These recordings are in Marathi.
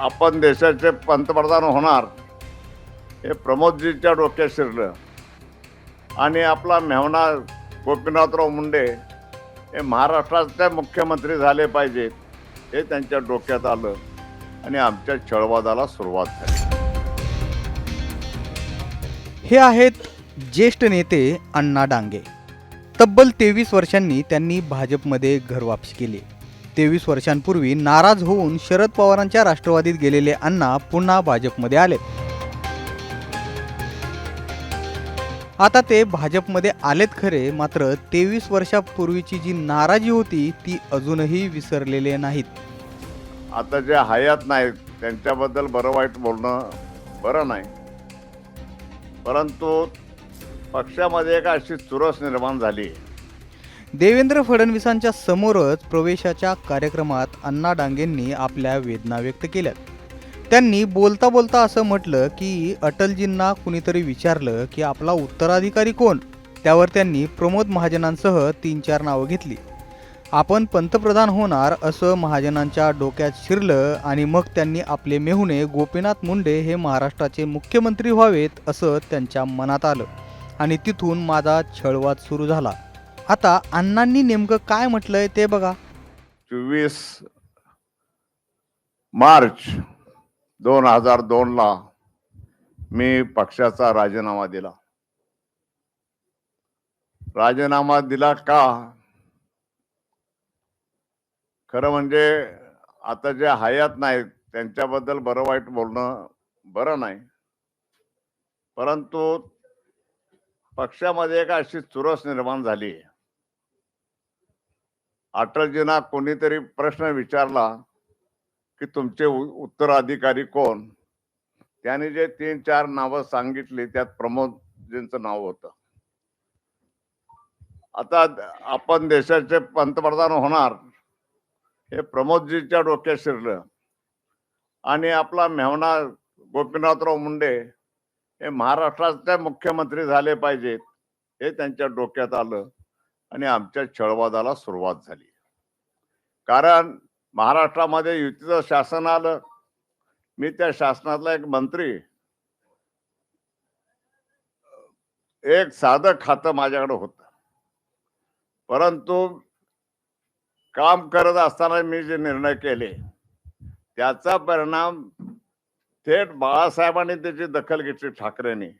आपण देशाचे पंतप्रधान होणार हे प्रमोदजीच्या डोक्यात शिरलं. आणि आपला मेहना गोपीनाथराव मुंडे हे महाराष्ट्राचे मुख्यमंत्री झाले पाहिजेत हे त्यांच्या डोक्यात आलं आणि आमच्या छळवादाला सुरुवात झाली. हे आहेत ज्येष्ठ नेते अण्णा डांगे. तब्बल तेवीस वर्षांनी त्यांनी भाजपमध्ये घरवापसी केली. तेवीस वर्षांपूर्वी नाराज होऊन शरद पवारांच्या राष्ट्रवादीत गेलेले अण्णा पुन्हा भाजपमध्ये आले. आता ते भाजपमध्ये आलेत खरे मात्र तेवीस वर्षापूर्वीची जी नाराजी होती ती अजूनही विसरलेले नाहीत. आता जे हयात नाहीत त्यांच्याबद्दल बरं वाईट बोलणं बरं नाही. परंतु पक्षामध्ये एक अशी चुरस निर्माण झाली देवेंद्र फडणवीसांच्या समोरच प्रवेशाच्या कार्यक्रमात अण्णा डांगेंनी आपल्या वेदना व्यक्त केल्यात. त्यांनी बोलता बोलता असं म्हटलं की अटलजींना कुणीतरी विचारलं की आपला उत्तराधिकारी कोण? त्यावर त्यांनी प्रमोद महाजनांसह तीन चार नावं घेतली. आपण पंतप्रधान होणार असं महाजनांच्या डोक्यात शिरलं आणि मग त्यांनी आपले मेहुणे गोपीनाथ मुंडे हे महाराष्ट्राचे मुख्यमंत्री व्हावेत असं त्यांच्या मनात आलं. आणि तिथून माझा छळवाद सुरू झाला. आता अण्णांनी नेमकं काय म्हटलंय ते बघा. चोवीस मार्च दोन हजार दोनला मी पक्षाचा राजीनामा दिला. राजीनामा दिला का? खरं म्हणजे आता जे हयात नाहीत त्यांच्याबद्दल बरं वाईट बोलणं बरं नाही. परंतु पक्षामध्ये एक अशी चुरस निर्माण झाली आहे. अटलजींना कोणीतरी प्रश्न विचारला की तुमचे उत्तराधिकारी कोण? त्याने जे तीन चार नावं सांगितली त्यात प्रमोदजींचं नाव होतं. आता आपण देशाचे पंतप्रधान होणार हे प्रमोदजीच्या डोक्यात शिरलं. आणि आपला मेहना गोपीनाथराव मुंडे हे महाराष्ट्राचे मुख्यमंत्री झाले पाहिजेत हे त्यांच्या डोक्यात आलं. आणि आमच्या छळवादाला सुरुवात झाली. कारण महाराष्ट्रामध्ये युतीचं शासन आलं. मी त्या शासनातला एक मंत्री. एक साधं खातं माझ्याकडे होतं. परंतु काम करत असताना मी जे निर्णय केले त्याचा परिणाम थेट बाळासाहेबांनी त्याची दखल घेतली ठाकरेंनी.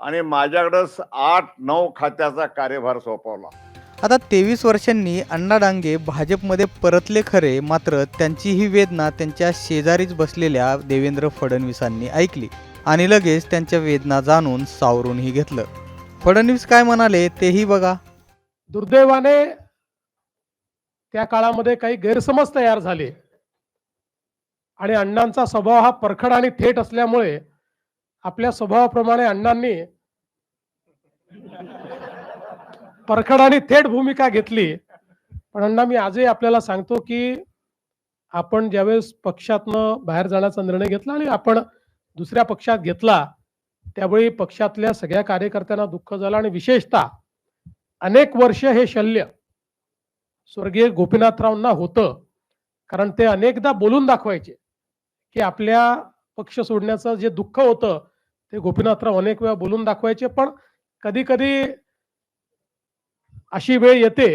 आणि माझ्याकडं आठ नऊ खात्याचा कार्यभार सोपवला. आता तेवीस वर्षांनी अण्णा डांगे भाजपमध्ये परतले खरे मात्र त्यांची ही वेदना त्यांच्या शेजारीच बसलेल्या देवेंद्र फडणवीसांनी ऐकली आणि लगेच त्यांच्या वेदना जाणून सावरूनही घेतलं. फडणवीस काय म्हणाले तेही बघा. दुर्दैवाने त्या काळामध्ये काही गैरसमज तयार झाले. आणि अण्णांचा स्वभाव हा परखड आणि थेट असल्यामुळे आपल्या स्वभावाप्रमाणे अण्णांनी परखड आणि थेट भूमिका घेतली. पण अण्णा मी आजही आपल्याला सांगतो की आपण ज्यावेळेस पक्षातनं बाहेर जाण्याचा निर्णय घेतला आणि आपण दुसऱ्या पक्षात घेतला त्यावेळी पक्षातल्या सगळ्या कार्यकर्त्यांना दुःख झालं आणि विशेषतः अनेक वर्ष हे शल्य स्वर्गीय गोपीनाथरावांना होतं. कारण ते अनेकदा बोलून दाखवायचे की आपल्या पक्ष सोडण्याचं जे दुःख होतं ते गोपीनाथराव अनेक वेळा बोलून दाखवायचे पण कधी कधी अशी वेळ येते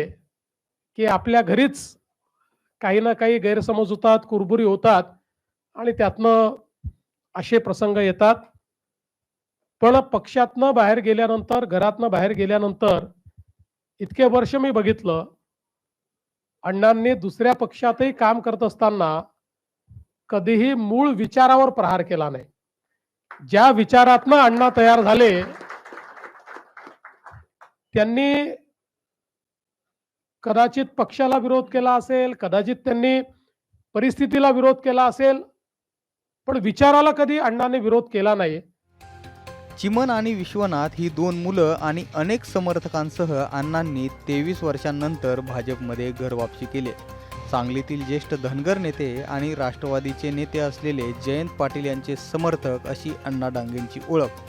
की आपल्या घरीच काही ना काही गैरसमज होतात कुरबुरी होतात आणि त्यातनं असे प्रसंग येतात. पण पक्षातनं बाहेर गेल्यानंतर घरातनं बाहेर गेल्यानंतर इतके वर्ष मी बघितलं अण्णांनी दुसऱ्या पक्षातही काम करत असताना कधीही मूळ विचारावर प्रहार केला नाही. ज्या विचारातनं अण्णा तयार झाले त्यांनी कदाचित पक्षाला विरोध केला असेल कदाचित त्यांनी परिस्थितीला विरोध केला असेल पण विचाराला कधी अण्णाने विरोध केला नाही. चिमन आणि विश्वनाथ ही दोन मुलं आणि अनेक समर्थकांसह अण्णांनी तेवीस वर्षांनंतर भाजपमध्ये घरवापसी केली. सांगलीतील ज्येष्ठ धनगर नेते आणि राष्ट्रवादीचे नेते असलेले जयंत पाटील यांचे समर्थक अशी अण्णा डांगेंची ओळख.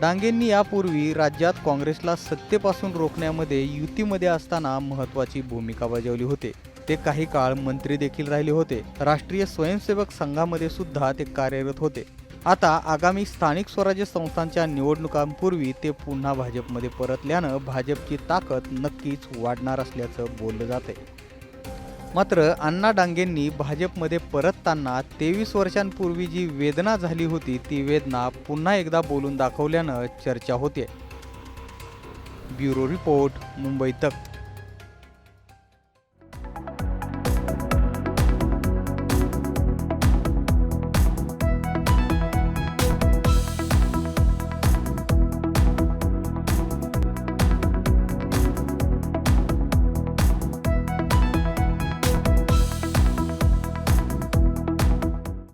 डांगेंनी यापूर्वी राज्यात काँग्रेसला सत्तेपासून रोखण्यामध्ये युतीमध्ये असताना महत्त्वाची भूमिका बजावली होते. ते काही काळ मंत्री देखील राहिले होते. राष्ट्रीय स्वयंसेवक संघामध्ये सुद्धा ते कार्यरत होते. आता आगामी स्थानिक स्वराज्य संस्थांच्या निवडणुकांपूर्वी ते पुन्हा भाजपमध्ये परतल्यानं भाजपची ताकद नक्कीच वाढणार असल्याचं बोललं जाते मात्र अण्णा डांगेंनी भाजपमध्ये परतताना तेवीस वर्षांपूर्वी जी वेदना झाली होती ती वेदना पुन्हा एकदा बोलून दाखवल्यानं चर्चा होते. ब्युरो रिपोर्ट मुंबई तक.